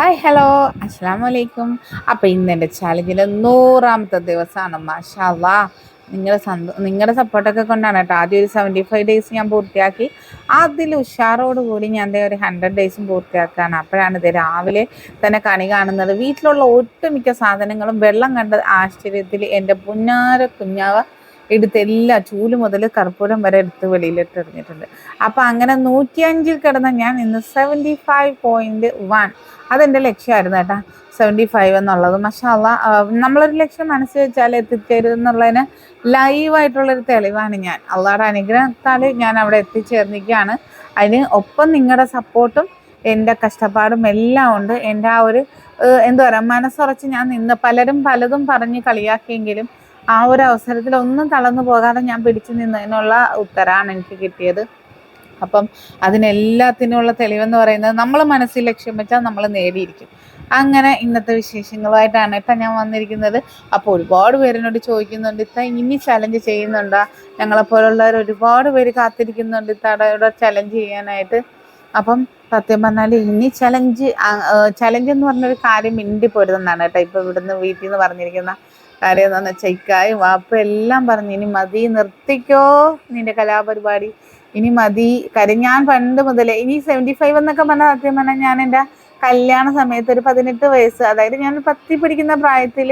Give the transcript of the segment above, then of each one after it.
Hi hello അസ്സാം വലൈക്കും അപ്പോൾ ഇന്ന് എന്റെ ചാലഞ്ചിന്റെ നൂറാമത്തെ ദിവസമാണ്. മാഷാല്ലാ. നിങ്ങളുടെ സന്തോ നിങ്ങളുടെ സപ്പോർട്ടൊക്കെ കൊണ്ടാണ് കേട്ടോ. ആദ്യം ഒരു സെവന്റി ഫൈവ് ഡേയ്സ് ഞാൻ പൂർത്തിയാക്കി. അതിൽ ഉഷാറോട് കൂടി ഞാൻ ദേ ഒരു ഹൺഡ്രഡ് ഡേയ്സും പൂർത്തിയാക്കുകയാണ് അപ്പോഴാണ് ഇത് രാവിലെ തന്നെ കണി കാണുന്നത്. വീട്ടിലുള്ള ഒട്ടുമിക്ക സാധനങ്ങളും വെള്ളം കണ്ട ആശ്ചര്യത്തിൽ എന്റെ പുന്നാര കുഞ്ഞാവ എടുത്ത് എല്ലാ ചൂൽ മുതൽ കർപ്പൂരം വരെ എടുത്ത് വെളിയിലിട്ട് എറിഞ്ഞിട്ടുണ്ട്. അപ്പം അങ്ങനെ നൂറ്റിയഞ്ചിൽ കിടന്ന ഞാൻ ഇന്ന് സെവന്റി ഫൈവ് പോയിന്റ് വൺ അതെന്റെ ലക്ഷ്യമായിരുന്നു കേട്ടോ. സെവന്റി ഫൈവ് എന്നുള്ളത്. മഷാല്ല നമ്മളൊരു ലക്ഷ്യം മനസ്സിൽ വെച്ചാൽ എത്തിച്ചേരുന്നുള്ളതിന് ലൈവായിട്ടുള്ളൊരു തെളിവാണ് ഞാൻ. അള്ളാഹുടെ അനുഗ്രഹത്താൽ ഞാൻ അവിടെ എത്തിച്ചേർന്നിരിക്കുകയാണ്. അതിന് ഒപ്പം നിങ്ങളുടെ സപ്പോർട്ടും എന്റെ കഷ്ടപ്പാടും എല്ലാം ഉണ്ട്. എന്റെ ആ ഒരു എന്താ പറയുക മനസ്സുറച്ച് ഞാൻ നിന്ന് പലരും പലതും പറഞ്ഞ് കളിയാക്കിയെങ്കിലും ആ ഒരു അവസരത്തിൽ ഒന്നും തളർന്നു പോകാതെ ഞാൻ പിടിച്ചു നിന്നതിനുള്ള ഉത്തരമാണ് എനിക്ക് കിട്ടിയത്. അപ്പം അതിനെല്ലാത്തിനുള്ള തെളിവെന്ന് പറയുന്നത് നമ്മൾ മനസ്സിൽ ലക്ഷ്യം വെച്ചാൽ നമ്മൾ നേടിയിരിക്കും. അങ്ങനെ ഇന്നത്തെ വിശേഷങ്ങളുമായിട്ടാണ് ഇപ്പം ഞാൻ വന്നിരിക്കുന്നത്. അപ്പോൾ ഒരുപാട് പേരിനോട് ചോദിക്കുന്നുണ്ട് ഇത്ത ഇനി ചലഞ്ച് ചെയ്യുന്നുണ്ടോ? ഞങ്ങളെപ്പോലുള്ളവർ ഒരുപാട് പേര് കാത്തിരിക്കുന്നുണ്ട് ഇത്തടയുടെ ചലഞ്ച് ചെയ്യാനായിട്ട്. അപ്പം സത്യം പറഞ്ഞാൽ ഇനി ചലഞ്ച് ചലഞ്ച് എന്ന് പറഞ്ഞൊരു കാര്യം മിണ്ടി പോരുതെന്നാണ് കേട്ടോ ഇപ്പം ഇവിടുന്ന് വീട്ടിൽ നിന്ന് പറഞ്ഞിരിക്കുന്ന കാര്യം എന്താണെന്ന് വെച്ചാൽ ഇക്കായും വാപ്പ എല്ലാം പറഞ്ഞു ഇനി മതി നിർത്തിക്കോ നിന്റെ കലാപരിപാടി. ഇനി മതി കാര്യം ഞാൻ പണ്ട് മുതലേ ഇനി സെവന്റി ഫൈവ് എന്നൊക്കെ പറഞ്ഞാൽ സത്യം പറഞ്ഞാൽ ഞാൻ എന്റെ കല്യാണ സമയത്ത് ഒരു പതിനെട്ട് വയസ്സ് അതായത് ഞാൻ പത്തി പിടിക്കുന്ന പ്രായത്തിൽ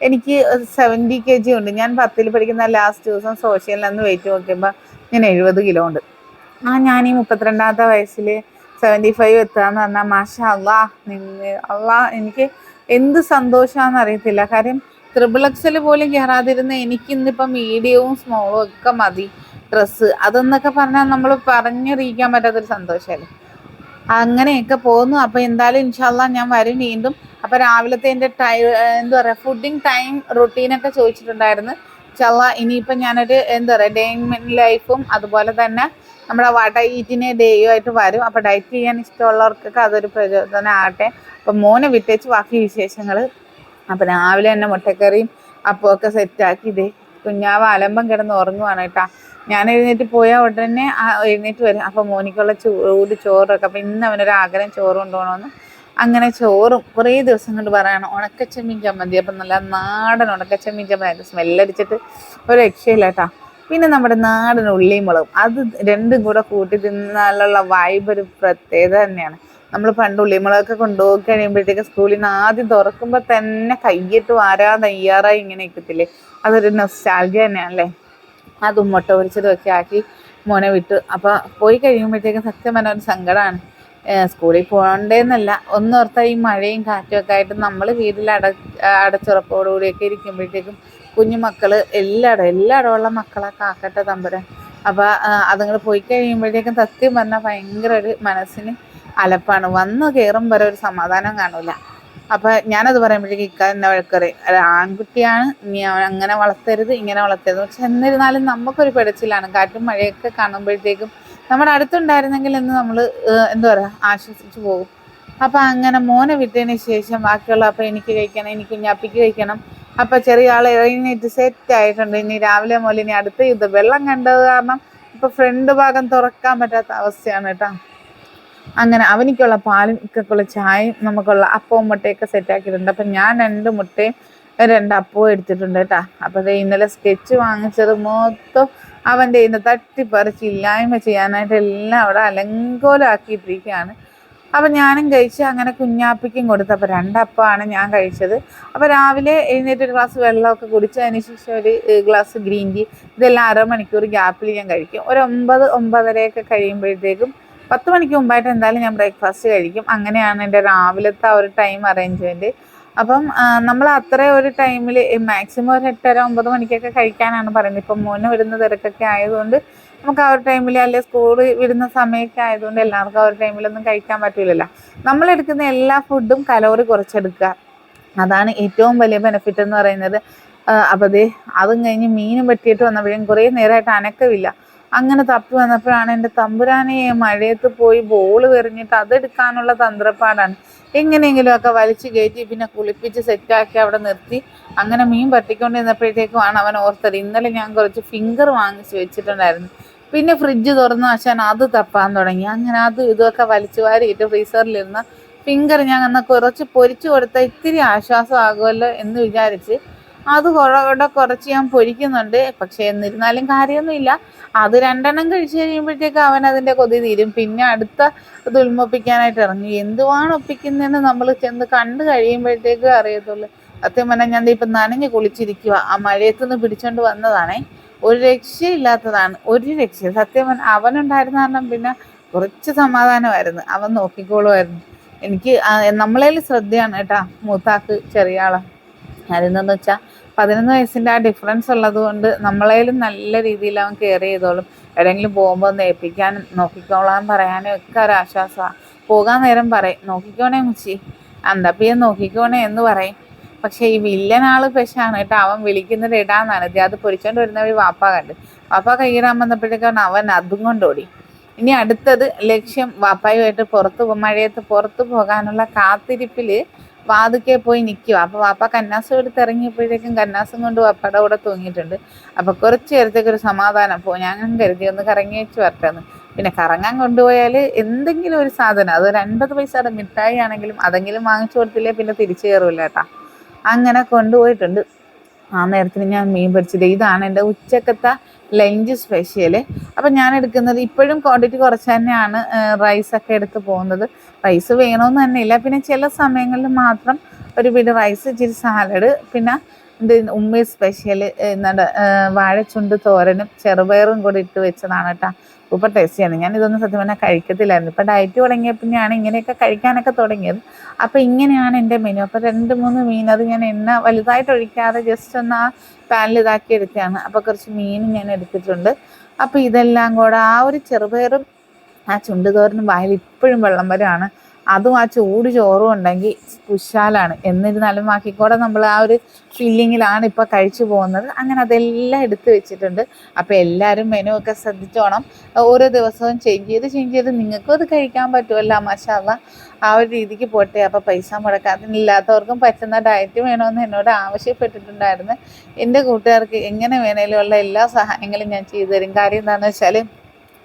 എനിക്ക് സെവന്റി കെ ജി ഉണ്ട്. ഞാൻ പത്തിൽ പഠിക്കുന്ന ലാസ്റ്റ് ദിവസം സോഷ്യലിൽ നിന്ന് വെയിറ്റ് നോക്കിയപ്പോൾ ഞാൻ എഴുപത് കിലോ ഉണ്ട്. ആ ഞാൻ ഈ മുപ്പത്തിരണ്ടാമത്തെ വയസ്സിൽ സെവന്റി ഫൈവ് എത്തുകയെന്ന് പറഞ്ഞാൽ മാഷ അള്ളാ നിന്ന് അള്ളാ എനിക്ക് എന്ത് സന്തോഷമാണെന്ന് അറിയത്തില്ല. കാര്യം ത്രിബിൾ എക്സൽ പോലും കയറാതിരുന്ന എനിക്ക് ഇന്നിപ്പം മീഡിയവും സ്മോളും ഒക്കെ മതി. ഡ്രസ്സ് അതെന്നൊക്കെ പറഞ്ഞാൽ നമ്മൾ പറഞ്ഞറിയിക്കാൻ പറ്റാത്തൊരു സന്തോഷമല്ലേ അങ്ങനെയൊക്കെ പോകുന്നു അപ്പോൾ എന്തായാലും ഇൻഷാല്ല ഞാൻ വരും വീണ്ടും. അപ്പോൾ രാവിലത്തെ എന്റെ ടൈ എന്താ പറയുക ഫുഡിങ് ടൈം റുട്ടീനൊക്കെ ചോദിച്ചിട്ടുണ്ടായിരുന്നു. ഇൻഷാല്ല ഇനിയിപ്പം ഞാനൊരു എന്താ പറയുക ഡേ ലൈഫും അതുപോലെ തന്നെ നമ്മുടെ വാട്ട ഈറ്റിനെ ഡേയും ആയിട്ട് വരും. അപ്പോൾ ഡയറ്റ് ചെയ്യാൻ ഇഷ്ടമുള്ളവർക്കൊക്കെ അതൊരു പ്രചോദനം ആകട്ടെ. അപ്പം മോനെ വിട്ടേച്ച് ബാക്കി വിശേഷങ്ങൾ അപ്പം രാവിലെ തന്നെ മുട്ടക്കറിയും അപ്പമൊക്കെ സെറ്റാക്കി ഇതേ. കുഞ്ഞാവ് അലമ്പം കിടന്ന് ഉറങ്ങുവാണ് കേട്ടാ. ഞാൻ എഴുന്നേറ്റ് പോയാൽ ഉടനെ എഴുന്നേറ്റ് വരും. അപ്പം മോനിക്കുള്ള ചൂട് ചോറൊക്കെ. അപ്പം ഇന്ന് അവനൊരു ആഗ്രഹം ചോറ് കൊണ്ടുപോകണമെന്ന് അങ്ങനെ ചോറും കുറേ ദിവസം കൊണ്ട് പറയണം. ഉണക്കച്ചെമ്മീൻ ചമ്മന്തി. അപ്പം നല്ല നാടൻ ഉണക്കച്ചെമ്മീൻ ചമ്മന്തി. സ്മെല്ലടിച്ചിട്ട് ഒരു രക്ഷയില്ല കേട്ടോ. പിന്നെ നമ്മുടെ നാടൻ ഉള്ളിയും മുളകും അത് രണ്ടും കൂടെ കൂട്ടി തിന്നാലുള്ള വൈബ് ഒരു പ്രത്യേകത തന്നെയാണ്. നമ്മൾ പണ്ട് ഉള്ളിമുളകൊക്കെ കൊണ്ടുപോയി കഴിയുമ്പോഴത്തേക്ക് സ്കൂളിൽ നിന്ന് ആദ്യം തുറക്കുമ്പോൾ തന്നെ കയ്യിട്ട് വാരാ തയ്യാറായി ഇങ്ങനെ ഇരിക്കത്തില്ലേ? അതൊരു നൊസ്റ്റാൾജിയ തന്നെയാണല്ലേ? അതും മുട്ട പൊരിച്ചതും ഒക്കെ ആക്കി മോനെ വിട്ടു. അപ്പോൾ പോയി കഴിയുമ്പോഴത്തേക്കും സത്യം പറഞ്ഞ ഒരു സങ്കടമാണ് സ്കൂളിൽ പോകണ്ടേന്നല്ല. ഒന്നോർത്ത ഈ മഴയും കാറ്റും ഒക്കെ ആയിട്ട് നമ്മൾ വീട്ടിൽ അട അടച്ചുറപ്പോടുകൂടിയൊക്കെ ഇരിക്കുമ്പോഴത്തേക്കും കുഞ്ഞു മക്കൾ എല്ലായിടം ഉള്ള മക്കളെ കാക്കട്ടെ തമ്പുരാൻ. അപ്പോൾ അതുങ്ങൾ പോയി കഴിയുമ്പോഴത്തേക്കും സത്യം പറഞ്ഞാൽ ഭയങ്കര ഒരു മനസ്സിന് അലപ്പാണ്. വന്ന് കയറും വരെ ഒരു സമാധാനം കാണൂല. അപ്പം ഞാനത് പറയുമ്പോഴേക്കും ഇക്ക എന്നെ വഴക്കറി ആൺകുട്ടിയാണ്. നീ അവൻ അങ്ങനെ വളർത്തരുത് ഇങ്ങനെ വളർത്തരുത്. പക്ഷെ എന്നിരുന്നാലും നമുക്കൊരു പിടച്ചിലാണ്. കാറ്റും മഴയൊക്കെ കാണുമ്പോഴത്തേക്കും നമ്മുടെ അടുത്തുണ്ടായിരുന്നെങ്കിൽ എന്ന് നമ്മൾ എന്താ പറയുക ആശ്വസിച്ച് പോകും. അപ്പം അങ്ങനെ മോനെ വിട്ടതിന് ശേഷം ബാക്കിയുള്ള അപ്പം എനിക്ക് കഴിക്കണം എനിക്ക് കുഞ്ഞാപ്പിക്ക് കഴിക്കണം. അപ്പം ചെറിയ ആൾ എഴുന്നേറ്റ് സെറ്റ് ആയിട്ടുണ്ട്. ഇനി രാവിലെ മുതൽ ഇനി അടുത്ത യുദ്ധം. വെള്ളം കണ്ടത് കാരണം ഇപ്പം ഫ്രണ്ട് ഭാഗം തുറക്കാൻ പറ്റാത്ത അവസ്ഥയാണ് കേട്ടോ. അങ്ങനെ അവനിക്കുള്ള പാലും ഇക്കുള്ള ചായയും നമുക്കുള്ള അപ്പവും മുട്ടയൊക്കെ സെറ്റ് ആക്കിയിട്ടുണ്ട്. അപ്പം ഞാൻ രണ്ട് മുട്ടയും രണ്ട് അപ്പവും എടുത്തിട്ടുണ്ട് കേട്ടോ. അപ്പോൾ ഇന്നലെ സ്കെച്ച് വാങ്ങിച്ചത് മൊത്തം അവന്റെ ഇന്ന് തട്ടിപ്പറിച്ച് ഇല്ലായ്മ ചെയ്യാനായിട്ട് എല്ലാം അവിടെ അലങ്കോലമാക്കിയിട്ടിരിക്കുകയാണ് അപ്പം ഞാനും കഴിച്ച് അങ്ങനെ കുഞ്ഞാപ്പിക്കും കൊടുത്തു അപ്പോൾ രണ്ടപ്പമാണ് ഞാൻ കഴിച്ചത്. അപ്പോൾ രാവിലെ എഴുന്നേറ്റ് ഒരു ഗ്ലാസ് വെള്ളമൊക്കെ കുടിച്ച് അതിന് ശേഷം ഒരു ഗ്ലാസ് ഗ്രീൻ ടീ ഇതെല്ലാം അരമണിക്കൂർ ഗ്യാപ്പിൽ ഞാൻ കഴിക്കും. ഒരു ഒമ്പത് ഒമ്പതരയൊക്കെ കഴിയുമ്പോഴത്തേക്കും പത്ത് മണിക്ക് മുമ്പായിട്ട് എന്തായാലും ഞാൻ ബ്രേക്ക്ഫാസ്റ്റ് കഴിക്കും. അങ്ങനെയാണ് എന്റെ രാവിലത്തെ ആ ഒരു ടൈം അറേഞ്ച്മെന്റ് അപ്പം നമ്മൾ അത്ര ഒരു ടൈമിൽ മാക്സിമം ഒരു എട്ടര ഒമ്പത് മണിക്കൊക്കെ കഴിക്കാനാണ് പറയുന്നത്. ഇപ്പം മോനെ വിടുന്ന തിരക്കൊക്കെ ആയതുകൊണ്ട് നമുക്ക് ആ ഒരു ടൈമിൽ അല്ലെങ്കിൽ സ്കൂൾ വിടുന്ന സമയമൊക്കെ ആയതുകൊണ്ട് എല്ലാവർക്കും ആ ഒരു ടൈമിലൊന്നും കഴിക്കാൻ പറ്റില്ലല്ലോ നമ്മളെടുക്കുന്ന എല്ലാ ഫുഡും കലോറി കുറച്ചെടുക്കുക. അതാണ് ഏറ്റവും വലിയ ബെനിഫിറ്റ് എന്ന് പറയുന്നത്. അപ്പോൾ അതും കഴിഞ്ഞ് മീനും വെട്ടിയിട്ട് വന്നപ്പോഴും കുറേ നേരമായിട്ട് അനക്കമില്ല അങ്ങനെ തപ്പി വന്നപ്പോഴാണ് എന്റെ തമ്പുരാനെ മഴയത്ത് പോയി ബോൾ എറിഞ്ഞിട്ട് അതെടുക്കാനുള്ള തന്ത്രപ്പാടാണ്. എങ്ങനെയെങ്കിലുമൊക്കെ വലിച്ചു കയറ്റി പിന്നെ കുളിപ്പിച്ച് സെറ്റാക്കി അവിടെ നിർത്തി. അങ്ങനെ മീൻ പറ്റിക്കൊണ്ടിരുന്നപ്പോഴത്തേക്കുമാണ് അവൻ ഓർത്തത്. ഇന്നലെ ഞാൻ കുറച്ച് ഫിംഗർ വാങ്ങിച്ച് വെച്ചിട്ടുണ്ടായിരുന്നു. പിന്നെ ഫ്രിഡ്ജ് തുറന്നു. വച്ചാൽ അത് തപ്പാൻ തുടങ്ങി. അങ്ങനെ അത് ഇതൊക്കെ വലിച്ചു വാരിയിട്ട് ഫ്രീസറിലിരുന്ന ഫിംഗർ ഞാൻ അന്ന് കുറച്ച് പൊരിച്ചു കൊടുത്താൽ ഇത്തിരി ആശ്വാസമാകുമല്ലോ എന്ന് വിചാരിച്ച് അത് കുറവിടെ കുറച്ച് ഞാൻ പൊരിക്കുന്നുണ്ട്. പക്ഷെ എന്നിരുന്നാലും കാര്യമൊന്നുമില്ല. അത് രണ്ടെണ്ണം കഴിച്ചു കഴിയുമ്പോഴത്തേക്ക് അവൻ അതിന്റെ കൊതി തീരും. പിന്നെ അടുത്ത ഇത് ഉൽമൊപ്പിക്കാനായിട്ട് ഇറങ്ങി. എന്തുവാണ് ഒപ്പിക്കുന്നതെന്ന് നമ്മൾ ചെന്ന് കണ്ടു കഴിയുമ്പോഴത്തേക്ക് അറിയത്തുള്ളൂ. സത്യം പറഞ്ഞാൽ ഞാൻ ഇപ്പം നനഞ്ഞ് കുളിച്ചിരിക്കുക ആ മഴയത്തുനിന്ന് പിടിച്ചോണ്ട് വന്നതാണേ. ഒരു രക്ഷയില്ലാത്തതാണ്. ഒരു രക്ഷ. സത്യം പറഞ്ഞാൽ അവനുണ്ടായിരുന്ന കാരണം പിന്നെ കുറച്ച് സമാധാനമായിരുന്നു. അവൻ നോക്കിക്കോളുമായിരുന്നു. എനിക്ക് നമ്മളേലും ശ്രദ്ധയാണ് കേട്ടാ മൂത്താക്ക് ചെറിയ ആളാ. അതെന്തെന്ന് വെച്ചാൽ പതിനൊന്ന് വയസ്സിന്റെ ആ ഡിഫറൻസ് ഉള്ളത് കൊണ്ട് നമ്മളേലും നല്ല രീതിയിൽ അവൻ കെയർ ചെയ്തോളും. എവിടെയെങ്കിലും പോകുമ്പോൾ ഒന്ന് ഏൽപ്പിക്കാനും നോക്കിക്കോളാൻ പറയാനും ഒക്കെ ഒരു ആശ്വാസമാണ് പോകാൻ നേരം പറയും നോക്കിക്കോണേ മുച്ചി അന്തപ്പിയെ നോക്കിക്കോണേ എന്ന് പറയും. പക്ഷേ ഈ വില്ലൻ ആൾ പെശാണ് കേട്ടോ. അവൻ വിളിക്കുന്നത് ഇടാന്നാണ്. അത് പൊരിച്ചോണ്ട് വരുന്ന വഴി വാപ്പ കണ്ട്. വാപ്പ കൈയിടാൻ വന്നപ്പോഴത്തേക്കാണ് അവൻ അതും കൊണ്ടോടി ഇനി അടുത്തത് ലക്ഷ്യം വാപ്പായുമായിട്ട് പുറത്ത് മഴയത്ത് പുറത്തു പോകാനുള്ള കാത്തിരിപ്പിൽ വാതുക്കെ പോയി നിൽക്കുക അപ്പോൾ വാപ്പ കന്നാസും എടുത്ത് ഇറങ്ങിയപ്പോഴേക്കും കന്നാസം കൊണ്ട് വാപ്പയുടെ കൂടെ തൂങ്ങിയിട്ടുണ്ട്. അപ്പോൾ കുറച്ച് നേരത്തേക്ക് ഒരു സമാധാനം. പോ ഞാൻ കരുതി ഒന്ന് കറങ്ങി വെച്ച് വരട്ടെന്ന്. പിന്നെ കറങ്ങാൻ കൊണ്ടുപോയാൽ എന്തെങ്കിലും ഒരു സാധനം. അതൊരു അൻപത് പൈസയുടെ മിഠായി ആണെങ്കിലും അതെങ്കിലും വാങ്ങിച്ചു കൊടുത്തില്ലേ പിന്നെ തിരിച്ചു കയറില്ല കേട്ടാ. അങ്ങനെ കൊണ്ടുപോയിട്ടുണ്ട്. ആ നേരത്തിന് ഞാൻ മീൻ പൊരിച്ചത്. ഇതാണ് എന്റെ ഉച്ചക്കത്തെ ലഞ്ച് സ്പെഷ്യൽ അപ്പം ഞാൻ എടുക്കുന്നത് ഇപ്പോഴും ക്വാണ്ടിറ്റി കുറച്ച് തന്നെയാണ് റൈസൊക്കെ എടുത്ത് പോകുന്നത്. റൈസ് വേണമെന്ന് തന്നെ ഇല്ല പിന്നെ ചില സമയങ്ങളിൽ മാത്രം ഒരു പിടി റൈസ് ഇച്ചിരി സാലഡ് പിന്നെ ഉമ്മി സ്പെഷ്യൽ എന്താണ് വാഴച്ചുണ്ട് തോരനും ചെറുപയറും കൂടി ഇട്ട് വെച്ചതാണ് കേട്ടോ. സൂപ്പർ ടേസ്റ്റിയാണ് ഞാൻ ഇതൊന്നും സത്യം പറഞ്ഞാൽ കഴിക്കത്തില്ലായിരുന്നു. ഇപ്പം ഡയറ്റ് തുടങ്ങിയപ്പോൾ ഞാൻ ഇങ്ങനെയൊക്കെ കഴിക്കാനൊക്കെ തുടങ്ങിയത്. അപ്പോൾ ഇങ്ങനെയാണ് എന്റെ മെനു അപ്പോൾ രണ്ട് മൂന്ന് മീൻ അത് ഞാൻ എണ്ണ വലുതായിട്ട് ഒഴിക്കാതെ ജസ്റ്റ് ഒന്ന് ആ പാനിൽ ഇതാക്കി എടുക്കുകയാണ്. അപ്പോൾ കുറച്ച് മീനും ഞാൻ എടുത്തിട്ടുണ്ട്. അപ്പോൾ ഇതെല്ലാം കൂടെ ആ ഒരു ചെറുപയറും ആ ചുണ്ടുതോരനും വായിൽ ഇപ്പോഴും വെള്ളം വരെയാണ് അതും ആ ചൂട് ചോറും ഉണ്ടെങ്കിൽ കുശാലാണ്. എന്നിരുന്നാലും ബാക്കിക്കൂടെ നമ്മൾ ആ ഒരു ഫീലിങ്ങിലാണ് ഇപ്പോൾ കഴിച്ചു പോകുന്നത്. അങ്ങനെ അതെല്ലാം എടുത്തു വെച്ചിട്ടുണ്ട്. അപ്പോൾ എല്ലാവരും മെനു ഒക്കെ ശ്രദ്ധിച്ചോണം. ഓരോ ദിവസവും ചേഞ്ച് ചെയ്ത് ചേഞ്ച് ചെയ്ത് നിങ്ങൾക്കും അത് കഴിക്കാൻ പറ്റുമല്ല മഷാല ആ ഒരു രീതിക്ക് പോട്ടെ. അപ്പോൾ പൈസ മുടക്കാതില്ലാത്തവർക്കും പറ്റുന്ന ഡയറ്റ് വേണമെന്ന് എന്നോട് ആവശ്യപ്പെട്ടിട്ടുണ്ടായിരുന്നു. എന്റെ കൂട്ടുകാർക്ക് എങ്ങനെ വേണേലും ഉള്ള എല്ലാ സഹായങ്ങളും ഞാൻ ചെയ്തു തരും. കാര്യം എന്താണെന്ന് വെച്ചാൽ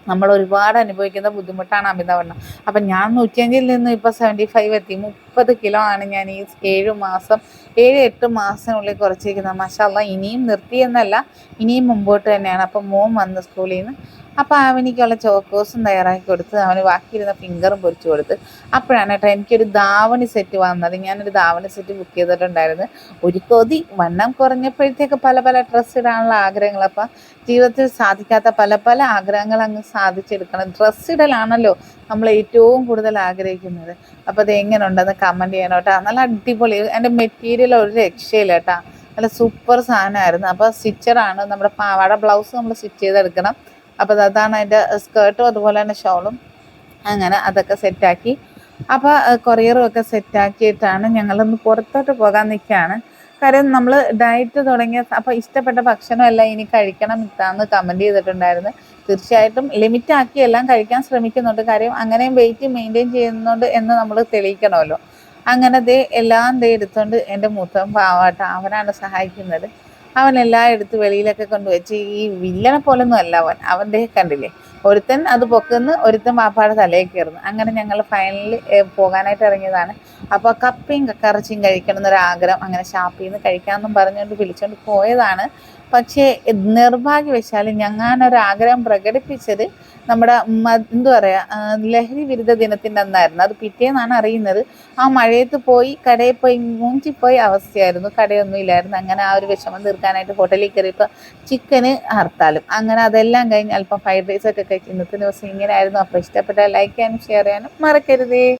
നമ്മൾ ഒരുപാട് അനുഭവിക്കുന്ന ബുദ്ധിമുട്ടാണ് അമിതവണ്ണം അപ്പം ഞാൻ നൂറ്റിയഞ്ചിൽ നിന്ന് ഇപ്പോൾ സെവന്റി ഫൈവ് എത്തി. മുപ്പത് കിലോ ആണ് ഞാൻ ഈ ഏഴ് മാസം ഏഴ് എട്ട് മാസത്തിനുള്ളിൽ കുറച്ചിരിക്കുന്നത്. മഷാല്ല ഇനിയും നിർത്തിയെന്നല്ല ഇനിയും മുമ്പോട്ട് തന്നെയാണ്. അപ്പം മോൻ വന്ന് സ്കൂളിൽ നിന്ന് അപ്പോൾ അവനിക്കുള്ള ചോക്കോസും തയ്യാറാക്കി കൊടുത്ത് അവന് ബാക്കിയിരുന്ന ഫിംഗറും പൊരിച്ചു കൊടുത്ത് അപ്പോഴാണ് കേട്ടോ എനിക്കൊരു ധാവണി സെറ്റ് വന്നത്. ഞാനൊരു ധാവണി സെറ്റ് ബുക്ക് ചെയ്തിട്ടുണ്ടായിരുന്നു. ഒരു കൊതി വണ്ണം കുറഞ്ഞപ്പോഴത്തേക്ക് പല പല ഡ്രസ്സ് ഇടാനുള്ള ആഗ്രഹങ്ങൾ. അപ്പം ജീവിതത്തിൽ സാധിക്കാത്ത പല പല ആഗ്രഹങ്ങൾ അങ്ങ് സാധിച്ചെടുക്കണം. ഡ്രസ്സ് ഇടലാണല്ലോ നമ്മൾ ഏറ്റവും കൂടുതൽ ആഗ്രഹിക്കുന്നത്. അപ്പോൾ അത് എങ്ങനെ ഉണ്ടെന്ന് കമന്റ് ചെയ്യണം കേട്ടോ നല്ല അടിപൊളി. എന്റെ മെറ്റീരിയൽ ഒരു രക്ഷയില്ല കേട്ടോ നല്ല സൂപ്പർ സാധനമായിരുന്നു. അപ്പോൾ സ്റ്റിച്ചറാണ് നമ്മുടെ പാവാട ബ്ലൗസ് നമ്മൾ സ്റ്റിച്ച് ചെയ്തെടുക്കണം. അപ്പോൾ അതാണ് അതിന്റെ സ്കേർട്ടും അതുപോലെ തന്നെ ഷോളും. അങ്ങനെ അതൊക്കെ സെറ്റാക്കി അപ്പോൾ കൊറിയറും ഒക്കെ സെറ്റാക്കിയിട്ടാണ് ഞങ്ങളൊന്ന് പുറത്തോട്ട് പോകാൻ നിൽക്കുകയാണ് കാര്യം നമ്മൾ ഡയറ്റ് തുടങ്ങിയ അപ്പോൾ ഇഷ്ടപ്പെട്ട ഭക്ഷണമെല്ലാം ഇനി കഴിക്കണം ഇത്താന്ന് കമന്റ് ചെയ്തിട്ടുണ്ടായിരുന്നു. തീർച്ചയായിട്ടും ലിമിറ്റ് ആക്കി എല്ലാം കഴിക്കാൻ ശ്രമിക്കുന്നുണ്ട്. കാര്യം അങ്ങനെയും വെയിറ്റ് മെയിന്റെയിൻ ചെയ്യുന്നുണ്ട് എന്ന് നമ്മൾ തെളിയിക്കണമല്ലോ. അങ്ങനെ ദേ എല്ലാം ദേ എടുത്തുകൊണ്ട് എന്റെ മൂത്തം പാവാട്ട അവനാണ് സഹായിക്കുന്നത്. അവനെല്ലാം എടുത്ത് വെളിയിലൊക്കെ കൊണ്ടുവച്ച് ഈ വില്ലനെ പോലൊന്നും അല്ല അവൻ. അവന്റെ കണ്ടില്ലേ? ഒരുത്തൻ അത് പൊക്കുന്ന് ഒരുത്തൻ വാപ്പാടെ തലയിൽ കയറുന്നു. അങ്ങനെ ഞങ്ങൾ ഫൈനലിൽ പോകാനായിട്ട് ഇറങ്ങിയതാണ്. അപ്പോൾ കപ്പയും കക്കറച്ചിയും കഴിക്കണം എന്നൊരാഗ്രഹം അങ്ങനെ ഷാപ്പിൽ നിന്ന് കഴിക്കാമെന്നും പറഞ്ഞുകൊണ്ട് വിളിച്ചുകൊണ്ട് പോയതാണ്. പക്ഷേ നിർഭാഗ്യവശാൽ ഞങ്ങാനൊരാഗ്രഹം പ്രകടിപ്പിച്ചത് നമ്മുടെ എന്താ പറയുക ലഹരി വിരുദ്ധ ദിനത്തിന്റെ അന്നായിരുന്നു. അത് പിറ്റേന്നാണ് അറിയുന്നത്. ആ മഴയത്ത് പോയി കടയിൽ പോയി മൂഞ്ചിപ്പോയി അവസ്ഥയായിരുന്നു. കടയൊന്നും ഇല്ലായിരുന്നു. അങ്ങനെ ആ ഒരു വിഷമം തീർക്കാനായിട്ട് ഹോട്ടലിൽ കയറിയപ്പോൾ ചിക്കന് ഹർത്താലും അങ്ങനെ അതെല്ലാം കഴിഞ്ഞ് അല്പം ഫ്രൈഡ് റൈസ് ഒക്കെ കഴിച്ച് ഇന്നത്തെ ദിവസം ഇങ്ങനെ ആയിരുന്നു അപ്പോൾ ഇഷ്ടപ്പെട്ടാൽ ലൈക്ക് ചെയ്യാനും ഷെയർ ചെയ്യാനും മറക്കരുതേ.